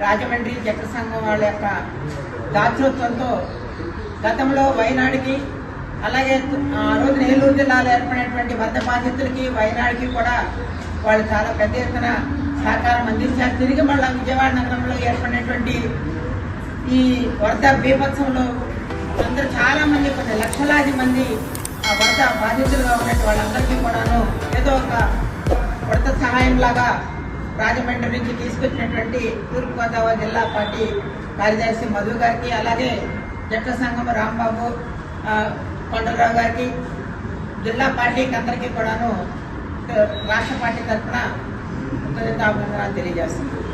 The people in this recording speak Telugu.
రాజమండ్రి జట్ల సంఘం వాళ్ళ యొక్క దాతృత్వంతో గతంలో వైనాడుకి అలాగే ఆ రోజు నెల్లూరు జిల్లాలో ఏర్పడినటువంటి వంద బాధితులకి వైనాడుకి కూడా వాళ్ళు చాలా పెద్ద ఎత్తున సహకారం అందించారు. తిరిగి మళ్ళా విజయవాడ నగరంలో ఏర్పడినటువంటి ఈ వరద బీభత్సంలో అందరూ చాలా మంది కొన్ని లక్షలాది మంది ఆ వరద బాధితులుగా ఉన్నట్టు వాళ్ళందరికీ కూడాను ఏదో ఒక వరద సహాయం లాగా రాజమండ్రి నుంచి తీసుకొచ్చినటువంటి తూర్పుగోదావరి జిల్లా పార్టీ కార్యదర్శి మధు గారికి అలాగే జట్ల సంఘం రాంబాబు కొండలరావు గారికి జిల్లా పార్టీకి అందరికీ కూడాను రాష్ట్ర పార్టీ తరఫున కృతజ్ఞతాభినందనాలు తెలియజేస్తున్నాను.